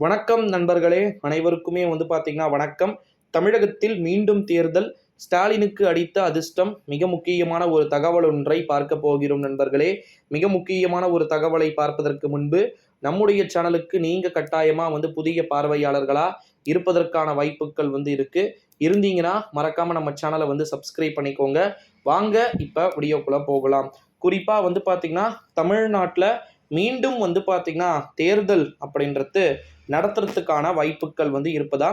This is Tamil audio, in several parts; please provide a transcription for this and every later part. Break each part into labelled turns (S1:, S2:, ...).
S1: வணக்கம் நண்பர்களே அனைவருக்குமே வந்து பார்த்தீங்கன்னா வணக்கம். தமிழகத்தில் மீண்டும் தேர்தல் ஸ்டாலினுக்கு அடித்த அதிர்ஷ்டம் மிக முக்கியமான ஒரு தகவல் ஒன்றை பார்க்க போகிறோம் நண்பர்களே. மிக முக்கியமான ஒரு தகவலை பார்ப்பதற்கு முன்பு நம்முடைய சேனலுக்கு நீங்க கட்டாயமா வந்து புதிய பார்வையாளர்களா இருப்பதற்கான வாய்ப்புகள் வந்து இருக்கு. இருந்தீங்கன்னா மறக்காம நம்ம சேனலை வந்து சப்ஸ்கிரைப் பண்ணிக்கோங்க. வாங்க இப்போ வீடியோக்குள்ள போகலாம். குறிப்பா வந்து பார்த்திங்கன்னா தமிழ்நாட்டில் மீண்டும் வந்து பார்த்திங்கன்னா தேர்தல் அப்படின்றது நடத்துறதுக்கான வாய்ப்புகள் வந்து இருப்பதா?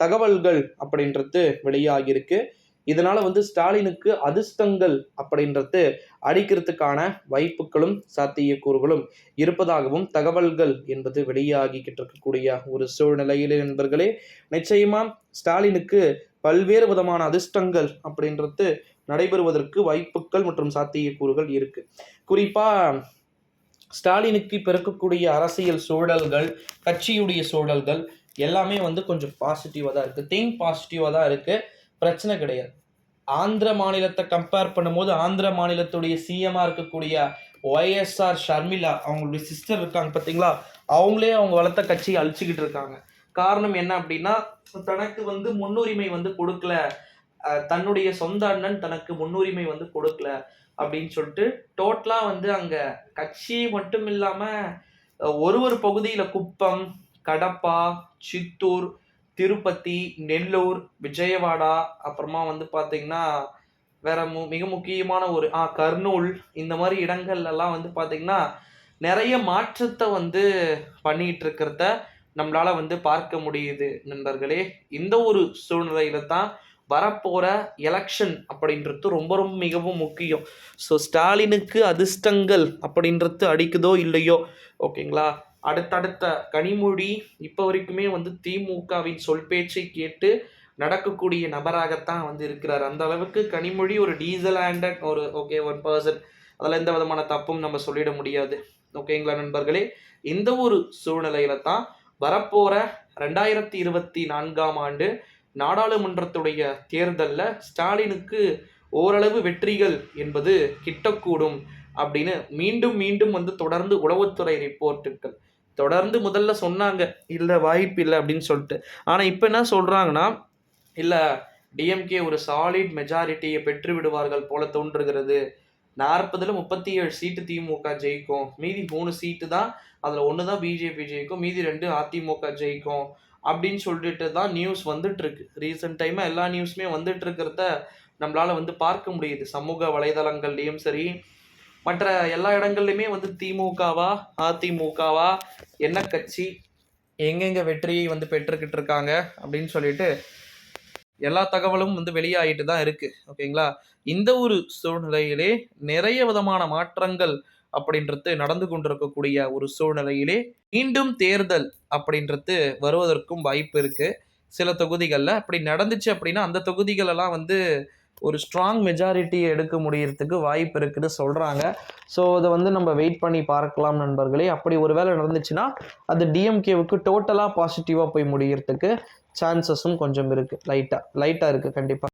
S1: தகவல்கள் அப்படின்றது வெளியாகியிருக்கு. இதனால் வந்து ஸ்டாலினுக்கு அதிர்ஷ்டங்கள் அப்படின்றது அடிக்கிறதுக்கான வாய்ப்புகளும் சாத்தியக்கூறுகளும் இருப்பதாகவும் தகவல்கள் என்பது வெளியாகிக்கிட்டு இருக்கக்கூடிய ஒரு சூழ்நிலையிலே நண்பர்களே. நிச்சயமாக ஸ்டாலினுக்கு பல்வேறு விதமான அதிர்ஷ்டங்கள் அப்படின்றது நடைபெறுவதற்கு வாய்ப்புகள் மற்றும் சாத்தியக்கூறுகள் இருக்குது குறிப்பாக ஸ்டாலினுக்கு பிறக்கக்கூடிய அரசியல் சூழல்கள் கட்சியுடைய சூழல்கள் எல்லாமே வந்து கொஞ்சம் பாசிட்டிவாக தான் இருக்குது திங்க் பாசிட்டிவாக தான் இருக்குது பிரச்சனை கிடையாது. ஆந்திர மாநிலத்தை கம்பேர் பண்ணும்போது ஆந்திர மாநிலத்துடைய சிஎம்மாக இருக்கக்கூடிய ஒய்எஸ்ஆர் ஷர்மிளா அவங்களுடைய சிஸ்டர் இருக்காங்க பார்த்தீங்களா? அவங்களே அவங்க வளர்த்த கட்சியை அழிச்சுக்கிட்டு இருக்காங்க. காரணம் என்ன அப்படின்னா தனக்கு வந்து முன்னுரிமை வந்து கொடுக்கல. தன்னுடைய சொந்த அண்ணன் தனக்கு முன்னுரிமை வந்து கொடுக்கல அப்படின்னு சொல்லிட்டு டோட்டலாக வந்து அங்கே கட்சி மட்டும் இல்லாமல் ஒரு ஒரு பகுதியில் குப்பம் கடப்பா சித்தூர் திருப்பதி நெல்லூர் விஜயவாடா அப்புறமா வந்து பார்த்தீங்கன்னா வேற மு மிக முக்கியமான ஒரு ஆ கர்னூல் இந்த மாதிரி இடங்கள்லாம் வந்து பார்த்திங்கன்னா நிறைய மாற்றத்தை வந்து பண்ணிட்டு இருக்கிறத நம்மளால வந்து பார்க்க முடியுது நண்பர்களே. இந்த ஒரு சூழ்நிலையில தான் வரப்போகிற எலெக்ஷன் அப்படின்றது ரொம்ப ரொம்ப மிகவும் முக்கியம். ஸோ ஸ்டாலினுக்கு அதிர்ஷ்டங்கள் அப்படின்றது அடிக்குதோ இல்லையோ? ஓகேங்களா அடுத்தடுத்த கனிமொழி இப்போ வரைக்குமே வந்து திமுகவின் சொல் பேச்சை கேட்டு நடக்கக்கூடிய நபராகத்தான் வந்து இருக்கிறார். அந்த அளவுக்கு கனிமொழி ஒரு டீசல் ஹேண்டட் ஒரு ஓகே ஒன் பர்சன் அதில் எந்த விதமான தப்பும் நம்ம சொல்லிட முடியாது. ஓகேங்களா நண்பர்களே? இந்த ஒரு சூழ்நிலையில தான் வரப்போகிற ரெண்டாயிரத்தி இருபத்தி நான்காம் ஆண்டு நாடாளுமன்றத்துடைய தேர்தலில் ஸ்டாலினுக்கு ஓரளவு வெற்றிகள் என்பது கிட்டக்கூடும் அப்படின்னு மீண்டும் மீண்டும் வந்து தொடர்ந்து உளவுத்துறை ரிப்போர்ட்டுகள். தொடர்ந்து முதல்ல சொன்னாங்க இல்லை வாய்ப்பு இல்லை அப்படின்னு சொல்லிட்டு. ஆனால் இப்போ என்ன சொல்கிறாங்கன்னா இல்லை டிஎம்கே ஒரு சாலிட் மெஜாரிட்டியை பெற்று விடுவார்கள் போல தோன்றுகிறது. நாற்பதில் முப்பத்தி ஏழு சீட்டு திமுக ஜெயிக்கும். மீதி மூணு சீட்டு தான் அதில் ஒன்று தான் பிஜேபி ஜெயிக்கும். மீதி ரெண்டு அதிமுக ஜெயிக்கும். அப்படின்னு சொல்லிட்டு தான் நியூஸ் வந்துட்டு இருக்கு ரீசெண்ட் டைமாக எல்லா நியூஸுமே வந்துட்டு இருக்கிறத வந்து பார்க்க முடியுது. சமூக வலைதளங்கள்லையும் சரி மற்ற எல்லா இடங்கள்லையுமே வந்து திமுகவா அதிமுகவா என்ன கட்சி எங்கெங்கே வெற்றியை வந்து பெற்றுக்கிட்டு இருக்காங்க அப்படின்னு சொல்லிட்டு எல்லா தகவலும் வந்து வெளியாகிட்டு தான் இருக்குது ஓகேங்களா இந்த ஒரு சூழ்நிலையிலே நிறைய விதமான மாற்றங்கள் அப்படின்றது நடந்து கொண்டிருக்கக்கூடிய ஒரு சூழ்நிலையிலே மீண்டும் தேர்தல் அப்படின்றது வருவதற்கும் வாய்ப்பு இருக்கு. சில தொகுதிகளில் அப்படி நடந்துச்சு அப்படின்னா அந்த தொகுதிகளெல்லாம் வந்து ஒரு ஸ்ட்ராங் மெஜாரிட்டி எடுக்க முடியறதுக்கு வாய்ப்பு இருக்குன்னு சொல்கிறாங்க ஸோ அதை வந்து நம்ம வெயிட் பண்ணி பார்க்கலாம் நண்பர்களே. அப்படி ஒரு வேளை நடந்துச்சுன்னா அது டிஎம்கேவுக்கு டோட்டலாக பாசிட்டிவாக போய் முடியறதுக்கு சான்சஸும் கொஞ்சம் இருக்குது லைட்டாக லைட்டாக இருக்குது கண்டிப்பாக